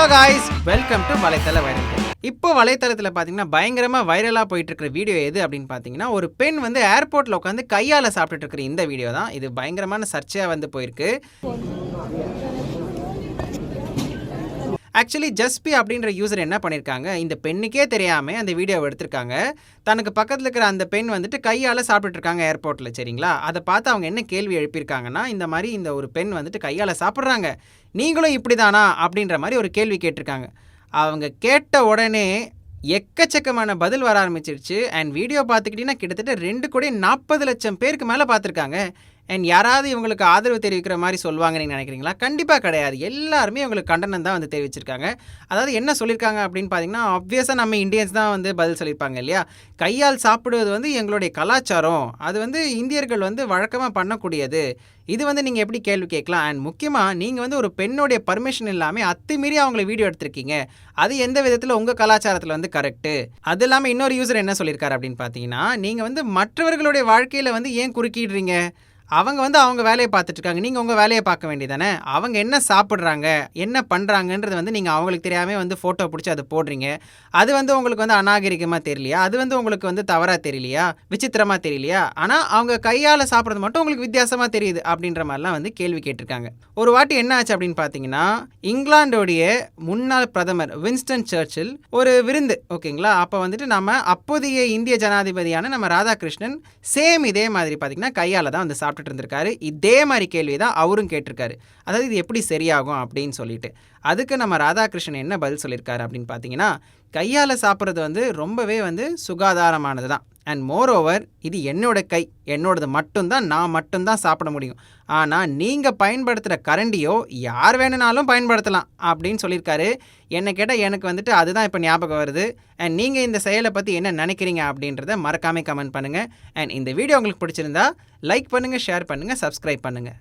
Hello guys welcome to வலைத்தள viral இப்போ வலைத்தளத்தில் பார்த்தீங்கன்னா பயங்கரமாக வைரலாக போயிட்டு இருக்கிற வீடியோ எது அப்படின்னு பார்த்தீங்கன்னா ஒரு பெண் வந்து ஏர்போர்ட்டில் உட்காந்து கையால் சாப்பிட்டுட்டு இருக்கிற இந்த வீடியோ தான். இது பயங்கரமான சர்ச்சையாக வந்து போயிருக்கு. ஆக்சுவலி ஜஸ்பி அப்படின்ற யூசர் என்ன பண்ணியிருக்காங்க இந்த பெண்ணுக்கே தெரியாமல் அந்த வீடியோவை எடுத்திருக்காங்க. தனக்கு பக்கத்தில் இருக்கிற அந்த பெண் வந்துட்டு கையால் சாப்பிட்டுட்டு இருக்காங்க ஏர்போர்ட்டில் சரிங்களா? அதை பார்த்து அவங்க என்ன கேள்வி எழுப்பியிருக்காங்கன்னா இந்த மாதிரி இந்த ஒரு பெண் வந்துட்டு கையால் சாப்பிட்றாங்க. நீங்களும் இப்படி தானா அப்படின்ற மாதிரி ஒரு கேள்வி கேட்டிருக்காங்க. அவங்க கேட்ட உடனே எக்கச்சக்கமான பதில் வர ஆரம்பிச்சிருச்சு. அண்ட் வீடியோ பார்த்துக்கிட்டிங்கன்னா கிட்டத்தட்ட ரெண்டு கோடி நாற்பது லட்சம் பேருக்கு மேலே பார்த்துருக்காங்க. அண்ட் யாராவது இவங்களுக்கு ஆதரவு தெரிவிக்கிற மாதிரி சொல்லுவாங்க நீங்கள் நினைக்கிறீங்களா? கண்டிப்பாக கிடையாது. எல்லாருமே இவங்களுக்கு கண்டனம் தான் வந்து தெரிவிச்சிருக்காங்க. அதாவது என்ன சொல்லியிருக்காங்க அப்படின்னு பார்த்தீங்கன்னா ஆப்வியஸாக நம்ம இந்தியன்ஸ் தான் வந்து பதில் சொல்லியிருப்பாங்க இல்லையா? கையால் சாப்பிடுவது வந்து எங்களுடைய கலாச்சாரம். அது வந்து இந்தியர்கள் வந்து வழக்கமாக பண்ணக்கூடியது. இது வந்து நீங்கள் எப்படி கேள்வி கேட்கலாம்? அண்ட் முக்கியமாக நீங்கள் வந்து ஒரு பெண்ணுடைய பர்மிஷன் இல்லாமல் அத்துமீறி அவங்களை வீடியோ எடுத்திருக்கீங்க. அது எந்த விதத்தில் உங்கள் கலாச்சாரத்தில் வந்து கரெக்டு அது இல்லாமல் இன்னொரு யூசர் என்ன சொல்லியிருக்காரு அப்படின்னு பார்த்தீங்கன்னா நீங்கள் வந்து மற்றவர்களுடைய வாழ்க்கையில் வந்து ஏன் குறுக்கிடுறீங்க? அவங்க வந்து அவங்க வேலையை பார்த்துட்டு இருக்காங்க நீங்கள் உங்கள் வேலையை பார்க்க வேண்டியதானே அவங்க என்ன சாப்பிட்றாங்க? என்ன பண்ணுறாங்கன்றது வந்து நீங்கள் அவங்களுக்கு தெரியாமல் வந்து ஃபோட்டோ பிடிச்சி அதை போடுறீங்க. அது வந்து உங்களுக்கு வந்து அநாகரிகமாக தெரியலையா? அது வந்து உங்களுக்கு வந்து தவறாக தெரியலையா? விசித்திரமாக தெரியலையா? ஆனால் அவங்க கையால் சாப்பிட்றது மட்டும் உங்களுக்கு வித்தியாசமாக தெரியுது அப்படின்ற மாதிரிலாம் வந்து கேள்வி கேட்டிருக்காங்க. ஒரு வாட்டி என்ன ஆச்சு அப்படின்னு பார்த்தீங்கன்னா இங்கிலாண்டோடைய முன்னாள் பிரதமர் வின்ஸ்டன் சர்ச்சில் ஒரு விருந்து ஓகேங்களா? அப்போ வந்துட்டு நம்ம அப்போதைய இந்திய ஜனாதிபதியான நம்ம ராதாகிருஷ்ணன் சேம் இதே மாதிரி பார்த்தீங்கன்னா கையால் தான் வந்து சாப்பிட்டுட்டு இருந்திருக்காரு. இதே மாதிரி கேள்வி தான் அவரும் கேட்டிருக்காரு. அதாவது இது எப்படி சரியாகும் அப்படின்னு சொல்லிட்டு. அதுக்கு நம்ம ராதாகிருஷ்ணன் என்ன பதில் சொல்லியிருக்காரு அப்படின்னு பார்த்தீங்கன்னா கையால் சாப்பிட்றது வந்து ரொம்பவே வந்து சுகாதாரமானது தான் அண்ட் மோர் ஓவர் இது என்னோட கை என்னோடது மட்டும்தான் நான் மட்டும்தான் சாப்பிட முடியும். ஆனால் நீங்கள் பயன்படுத்துகிற கரண்டியோ யார் வேணுனாலும் பயன்படுத்தலாம் அப்படின்னு சொல்லியிருக்காரு. என்னை கேட்டால் எனக்கு வந்துட்டு அதுதான் இப்போ ஞாபகம் வருது. அண்ட் நீங்கள் இந்த செயலை பற்றி என்ன நினைக்கிறீங்க அப்படின்றத மறக்காமல் கமெண்ட் பண்ணுங்கள் அண்ட் இந்த வீடியோ உங்களுக்கு பிடிச்சிருந்தா லைக் பண்ணுங்கள் ஷேர் பண்ணுங்கள் சப்ஸ்கிரைப் பண்ணுங்கள்